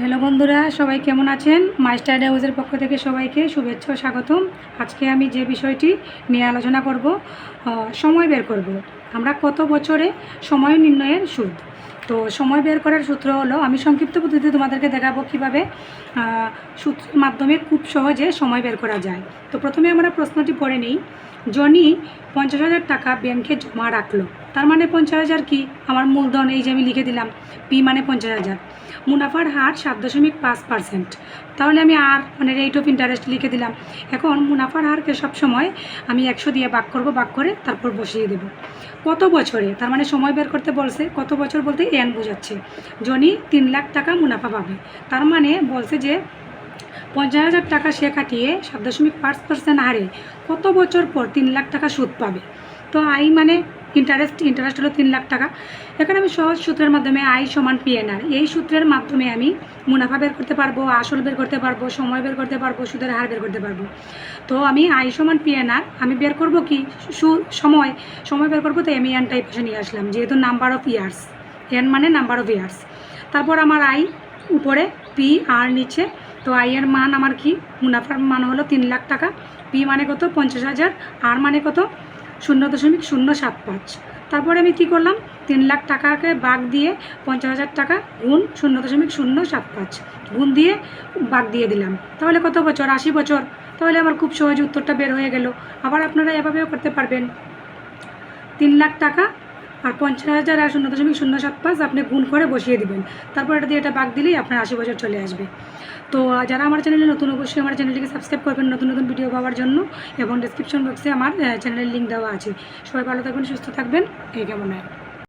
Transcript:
Hello বন্ধুরা, সবাই কেমন আছেন? মাস্টার হাউসের পক্ষ থেকে সবাইকে শুভেচ্ছা ও স্বাগতম। আজকে আমি যে বিষয়টি নিয়ে আলোচনা করব সময় বের করব। আমরা কত বছরে সময় নির্ণয়ের সুদ? তো সময় বের করার সূত্র হলো, আমি সংক্ষিপ্ত পদ্ধতিতে তোমাদেরকে দেখাবো কীভাবে সূত্রের মাধ্যমে খুব সহজে সময় বের করা যায়। তো প্রথমে আমরা প্রশ্নটি পড়ে নিই। জনি পঞ্চাশ হাজার টাকা ব্যাংকে জমা রাখল। তার মানে পঞ্চাশ হাজার কি? আমার মূলধন, এই যে আমি লিখে দিলাম। পি মানে পঞ্চাশ হাজার। মুনাফার হার সাত দশমিক পাঁচ পার্সেন্ট তাহলে আমি আর মানে রেট অফ ইন্টারেস্ট লিখে দিলাম। এখন মুনাফার হারকে সবসময় আমি একশো দিয়ে বাক করব বাক করে তারপর বসিয়ে দেব। কত বছরে? তার মানে সময় বের করতে বলছে, কত বছর বলতে এন বোঝাচ্ছে। জনি তিন লাখ টাকা মুনাফা পাবে। তার মানে বলছে যে পঞ্চাশ হাজার টাকা সে কাটিয়ে সাত দশমিক পাঁচ পার্সেন্ট হারে কত বছর পর তিন লাখ টাকা সুদ পাবে? তো আই মানে ইন্টারেস্ট ইন্টারেস্ট হলো তিন লাখ টাকা। এখানে আমি সহজ সূত্রের মাধ্যমে আই সমান পিএনআর এই সূত্রের মাধ্যমে আমি মুনাফা বের করতে পারব, আসল বের করতে পারব, সময় বের করতে পারব, সুদের হার বের করতে পারব। তো আমি আই সমান পিএনআর আমি বের করব কি? সু, সময় সময় বের করব তো আমি এন টাইপ নিয়ে আসলাম, যেহেতু নাম্বার অফ ইয়ার্স এন মানে নাম্বার অফ ইয়ার্স তারপর আমার আই উপরে পি আর নিচে। তো আই এর মান আমার কি? মুনাফার মান হলো তিন লাখ টাকা। পি মানে কত? পঞ্চাশ হাজার। আর মানে কত? শূন্য দশমিক শূন্য সাত পাঁচ। তারপরে আমি কি করলাম? তিন লাখ টাকাকে বাগ দিয়ে পঞ্চাশ হাজার টাকা গুণ শূন্য দশমিক শূন্য সাত পাঁচ। গুণ দিয়ে বাগ দিয়ে দিলাম। তাহলে কত বছর? আশি বছর। তাহলে আমার খুব সহজ উত্তরটা বের হয়ে গেল। আবার আপনারা এভাবেও করতে পারবেন। তিন লাখ টাকা আর পঞ্চাশ হাজার আর শূন্য দশমিক শূন্য সাত পাঁচ আপনি গুণ করে বসিয়ে দেবেন। তারপর এটা দিয়ে এটা বাঘ দিলেই আপনার আশি বছর চলে আসবে। তো যারা আমার চ্যানেলে নতুন, অবশ্যই আমার চ্যানেলটিকে সাবস্ক্রাইব করবেন নতুন নতুন ভিডিও পাওয়ার জন্য এবং ডিসক্রিপশন বক্সে আমার চ্যানেলের লিঙ্ক দেওয়া আছে। সবাই ভালো থাকবেন, সুস্থ থাকবেন। এই কেমন হয়